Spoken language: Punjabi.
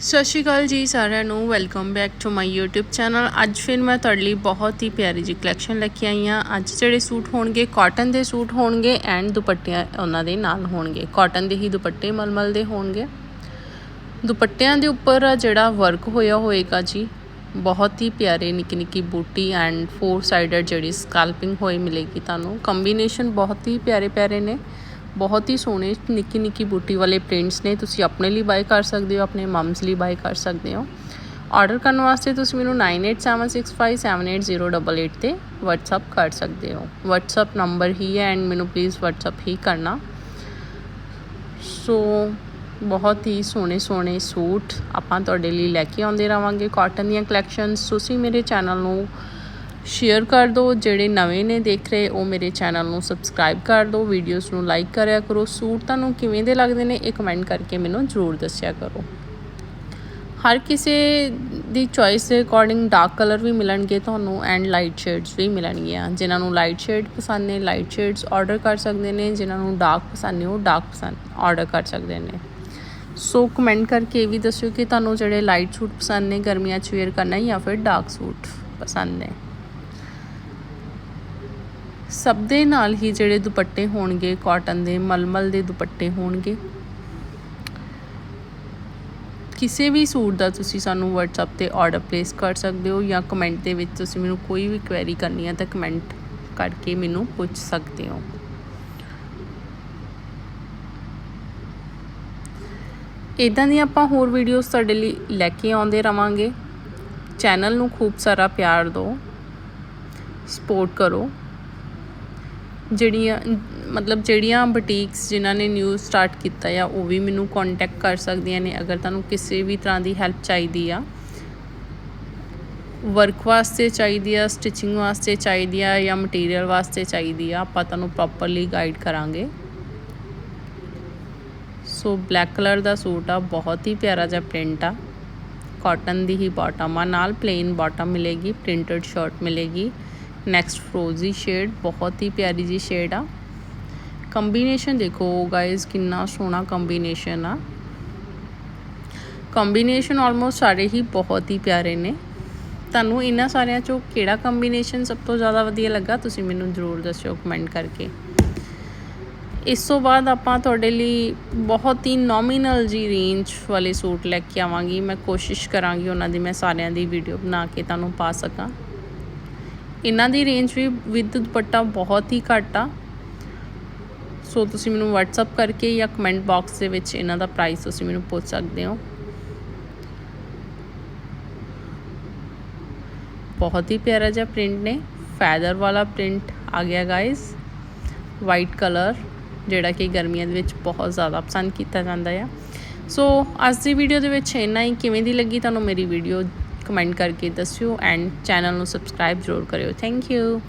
ਸਤਿ ਸ਼੍ਰੀ ਅਕਾਲ ਜੀ ਸਾਰਿਆਂ ਨੂੰ welcome back to my YouTube channel ਅੱਜ ਫਿਰ ਮੈਂ ਤੁਹਾਡੇ ਲਈ ਬਹੁਤ ਹੀ ਪਿਆਰੀ ਜੀ ਕਲੈਕਸ਼ਨ ਲੈ ਕੇ ਆਈ ਹਾਂ। ਅੱਜ ਜਿਹੜੇ ਸੂਟ ਹੋਣਗੇ ਕਾਟਨ ਦੇ ਸੂਟ ਹੋਣਗੇ ਐਂਡ ਦੁਪੱਟਿਆਂ ਉਹਨਾਂ ਦੇ ਨਾਲ ਹੋਣਗੇ। ਕਾਟਨ ਦੇ ਹੀ ਦੁਪੱਟੇ ਮਲਮਲ ਦੇ ਹੋਣਗੇ। ਦੁਪੱਟਿਆਂ ਦੇ ਉੱਪਰ ਜਿਹੜਾ ਵਰਕ ਹੋਇਆ ਹੋਏਗਾ ਜੀ, ਬਹੁਤ ਹੀ ਪਿਆਰੇ ਨਿੱਕੀ ਨਿੱਕੀ ਬੂਟੀ ਐਂਡ ਫੋਰ ਸਾਈਡਡ ਜਿਹੜੀ ਸਕੈਲਪਿੰਗ ਹੋਈ ਮਿਲੇਗੀ ਤੁਹਾਨੂੰ। ਕੰਬੀਨੇਸ਼ਨ ਬਹੁਤ ਹੀ ਪਿਆਰੇ ਪਿਆਰੇ ਨੇ। ਬਹੁਤ ਹੀ ਸੋਹਣੇ, ਨਿੱਕੀ ਨਿੱਕੀ ਬੂਟੀ ਵਾਲੇ ਪ੍ਰਿੰਟਸ ਨੇ। ਤੁਸੀਂ ਆਪਣੇ ਲਈ ਬਾਈ ਕਰ ਸਕਦੇ ਹੋ, ਆਪਣੇ ਮਮਸ ਲਈ ਬਾਈ ਕਰ ਸਕਦੇ ਹੋ। ਆਰਡਰ ਕਰਨ ਵਾਸਤੇ ਤੁਸੀਂ ਮੈਨੂੰ 9876578088 ਤੇ WhatsApp ਕਰ ਸਕਦੇ ਹੋ। WhatsApp ਨੰਬਰ ਹੀ ਹੈ ਐਂਡ ਮੈਨੂੰ ਪਲੀਜ਼ WhatsApp ਹੀ ਕਰਨਾ। ਸੋ ਬਹੁਤ ਹੀ ਸੋਹਣੇ ਸੋਹਣੇ ਸੂਟ ਆਪਾਂ ਤੁਹਾਡੇ ਲਈ ਲੈ ਕੇ ਆਉਂਦੇ ਰਵਾਂਗੇ। ਕਾਟਨ ਦੀਆਂ ਕਲੈਕਸ਼ਨਸ ਤੁਸੀਂ ਮੇਰੇ ਚੈਨਲ ਨੂੰ ਸ਼ੇਅਰ ਕਰ ਦਿਓ ਜਿਹੜੇ ਨਵੇਂ ਨੇ ਦੇਖ ਰਹੇ, ਉਹ ਮੇਰੇ ਚੈਨਲ ਨੂੰ ਸਬਸਕ੍ਰਾਈਬ ਕਰ ਦਿਓ ਵੀਡੀਓਜ਼ ਨੂੰ ਲਾਈਕ ਕਰਿਆ ਕਰੋ, ਸੂਟ ਤੁਹਾਨੂੰ ਕਿਵੇਂ ਦੇ ਲੱਗਦੇ ਨੇ ਇਹ ਕਮੈਂਟ ਕਰਕੇ ਮੈਨੂੰ ਜ਼ਰੂਰ ਦੱਸਿਆ ਕਰੋ। ਹਰ ਕਿਸੇ ਦੀ ਚੋਇਸ ਦੇ ਅਕੋਰਡਿੰਗ ਡਾਰਕ ਕਲਰ ਵੀ ਮਿਲਣਗੇ ਤੁਹਾਨੂੰ ਐਂਡ ਲਾਈਟ ਸ਼ੇਡਸ ਵੀ ਮਿਲਣਗੀਆਂ। ਜਿਨ੍ਹਾਂ ਨੂੰ ਲਾਈਟ ਸ਼ੇਡ ਪਸੰਦ ਨੇ ਲਾਈਟ ਸ਼ੇਡਸ ਆਰਡਰ ਕਰ ਸਕਦੇ ਨੇ, ਜਿਨ੍ਹਾਂ ਨੂੰ ਡਾਰਕ ਪਸੰਦ ਨੇ, ਉਹ ਡਾਰਕ ਪਸੰਦ ਆਰਡਰ ਕਰ ਸਕਦੇ ਨੇ। ਸੋ ਕਮੈਂਟ ਕਰਕੇ ਇਹ ਵੀ ਦੱਸਿਓ ਕਿ ਤੁਹਾਨੂੰ ਜਿਹੜੇ ਲਾਈਟ ਸੂਟ ਪਸੰਦ ਨੇ, ਗਰਮੀਆਂ 'ਚ ਵੇਅਰ ਕਰਨਾ ਜਾਂ ਫਿਰ ਡਾਰਕ ਸੂਟ ਪਸੰਦ ਨੇ। ਸਭ ਦੇ ਨਾਲ ਹੀ ਜਿਹੜੇ ਦੁਪੱਟੇ ਹੋਣਗੇ ਕਾਟਨ ਦੇ, ਮਲਮਲ ਦੇ ਦੁਪੱਟੇ ਹੋਣਗੇ। ਕਿਸੇ ਵੀ ਸੂਟ ਦਾ ਤੁਸੀਂ ਸਾਨੂੰ WhatsApp ਤੇ ਆਰਡਰ ਪਲੇਸ ਕਰ ਸਕਦੇ ਹੋ ਜਾਂ ਕਮੈਂਟ ਦੇ ਵਿੱਚ ਤੁਸੀਂ ਮੈਨੂੰ ਕੋਈ ਵੀ ਕੁਐਰੀ ਕਰਨੀ ਹੈ ਤਾਂ ਕਮੈਂਟ ਕਰਕੇ ਮੈਨੂੰ ਪੁੱਛ ਸਕਦੇ ਹੋ। ਇਦਾਂ ਦੀਆਂ ਆਪਾਂ ਹੋਰ ਵੀਡੀਓਜ਼ ਤੁਹਾਡੇ ਲਈ ਲੈ ਕੇ ਆਉਂਦੇ ਰਵਾਂਗੇ। ਚੈਨਲ ਨੂੰ ਖੂਬ ਸਾਰਾ ਪਿਆਰ ਦਿਓ। ਸਪੋਰਟ ਕਰੋ। ਜਿਹੜੀਆਂ, ਮਤਲਬ ਜਿਹੜੀਆਂ ਬੁਟੀਕਸ ਜਿਨ੍ਹਾਂ ਨੇ ਨਿਊ ਸਟਾਰਟ ਕੀਤਾ ਆ, ਉਹ ਵੀ ਮੈਨੂੰ ਕੰਟੈਕਟ ਕਰ ਸਕਦੀਆਂ ਨੇ, ਅਗਰ ਤੁਹਾਨੂੰ ਕਿਸੇ ਵੀ ਤਰ੍ਹਾਂ ਦੀ ਹੈਲਪ ਚਾਹੀਦੀ ਆ। ਵਰਕ ਵਾਸਤੇ ਚਾਹੀਦੀ ਆ ਸਟਿਚਿੰਗ ਵਾਸਤੇ ਚਾਹੀਦੀ ਆ, ਜਾਂ ਮਟੀਰੀਅਲ ਵਾਸਤੇ ਚਾਹੀਦੀ ਆ, ਆਪਾਂ ਤੁਹਾਨੂੰ ਪ੍ਰੋਪਰਲੀ ਗਾਈਡ ਕਰਾਂਗੇ। ਸੋ ਬਲੈਕ ਕਲਰ ਦਾ ਸੂਟ ਆ, ਬਹੁਤ ਹੀ ਪਿਆਰਾ ਜਿਹਾ ਪ੍ਰਿੰਟ ਆ। ਕਾਟਨ ਦੀ ਹੀ ਬਾਟਮ ਆ, ਨਾਲ ਪਲੇਨ ਬਾਟਮ ਮਿਲੇਗੀ ਪ੍ਰਿੰਟਡ ਸ਼ਰਟ ਮਿਲੇਗੀ। ਨੈਕਸਟ ਫਰੋਜ਼ੀ ਸ਼ੇਡ ਬਹੁਤ ਹੀ ਪਿਆਰੀ ਜੀ ਸ਼ੇਡ ਆ ਕੰਬੀਨੇਸ਼ਨ ਦੇਖੋ ਗਾਇਜ਼ ਕਿੰਨਾ ਸੋਹਣਾ ਕੰਬੀਨੇਸ਼ਨ ਆ ਕੰਬੀਨੇਸ਼ਨ ਆਲਮੋਸਟ ਸਾਰੇ ਹੀ ਬਹੁਤ ਹੀ ਪਿਆਰੇ ਨੇ ਤੁਹਾਨੂੰ ਇਹਨਾਂ ਸਾਰਿਆਂ ਚੋਂ ਕਿਹੜਾ ਕੰਬੀਨੇਸ਼ਨ ਸਭ ਤੋਂ ਜ਼ਿਆਦਾ ਵਧੀਆ ਲੱਗਾ ਤੁਸੀਂ ਮੈਨੂੰ ਜ਼ਰੂਰ ਦੱਸਿਓ ਕਮੈਂਟ ਕਰਕੇ ਇਸ ਤੋਂ ਬਾਅਦ ਆਪਾਂ ਤੁਹਾਡੇ ਲਈ ਬਹੁਤ ਹੀ ਨੋਮੀਨਲ ਜੀ ਰੇਂਜ ਵਾਲੇ ਸੂਟ ਲੈ ਕੇ ਆਵਾਂਗੀ ਮੈਂ ਕੋਸ਼ਿਸ਼ ਕਰਾਂਗੀ ਉਹਨਾਂ ਦੀ ਮੈਂ ਸਾਰਿਆਂ ਦੀ ਵੀਡੀਓ ਬਣਾ ਕੇ ਤੁਹਾਨੂੰ ਪਾ ਸਕਾਂ ਇਹਨਾਂ ਦੀ ਰੇਂਜ ਵੀ ਵਿਦ ਦੁਪੱਟਾ ਬਹੁਤ ਹੀ ਘੱਟ ਆ। ਸੋ ਤੁਸੀਂ ਮੈਨੂੰ WhatsApp ਕਰਕੇ ਜਾਂ ਕਮੈਂਟ ਬਾਕਸ ਦੇ ਵਿੱਚ ਇਹਨਾਂ ਦਾ ਪ੍ਰਾਈਸ ਤੁਸੀਂ ਮੈਨੂੰ ਪੁੱਛ ਸਕਦੇ ਹੋ। ਬਹੁਤ ਹੀ ਪਿਆਰਾ ਜਿਹਾ ਪ੍ਰਿੰਟ ਨੇ। ਫੈਦਰ ਵਾਲਾ ਪ੍ਰਿੰਟ ਆ ਗਿਆ ਗਾਇਸ ਵਾਈਟ ਕਲਰ ਜਿਹੜਾ ਕਿ ਗਰਮੀਆਂ ਦੇ ਵਿੱਚ ਬਹੁਤ ਜ਼ਿਆਦਾ ਪਸੰਦ ਕੀਤਾ ਜਾਂਦਾ ਆ। ਸੋ ਅੱਜ ਦੀ ਵੀਡੀਓ ਦੇ ਵਿੱਚ ਇੰਨਾ ਹੀ। ਕਿਵੇਂ ਦੀ ਲੱਗੀ ਤੁਹਾਨੂੰ ਮੇਰੀ ਵੀਡੀਓ ਕਮੈਂਟ ਕਰਕੇ ਦੱਸਿਓ ਐਂਡ ਚੈਨਲ ਨੂੰ ਸਬਸਕ੍ਰਾਈਬ ਜ਼ਰੂਰ ਕਰਿਓ। Thank you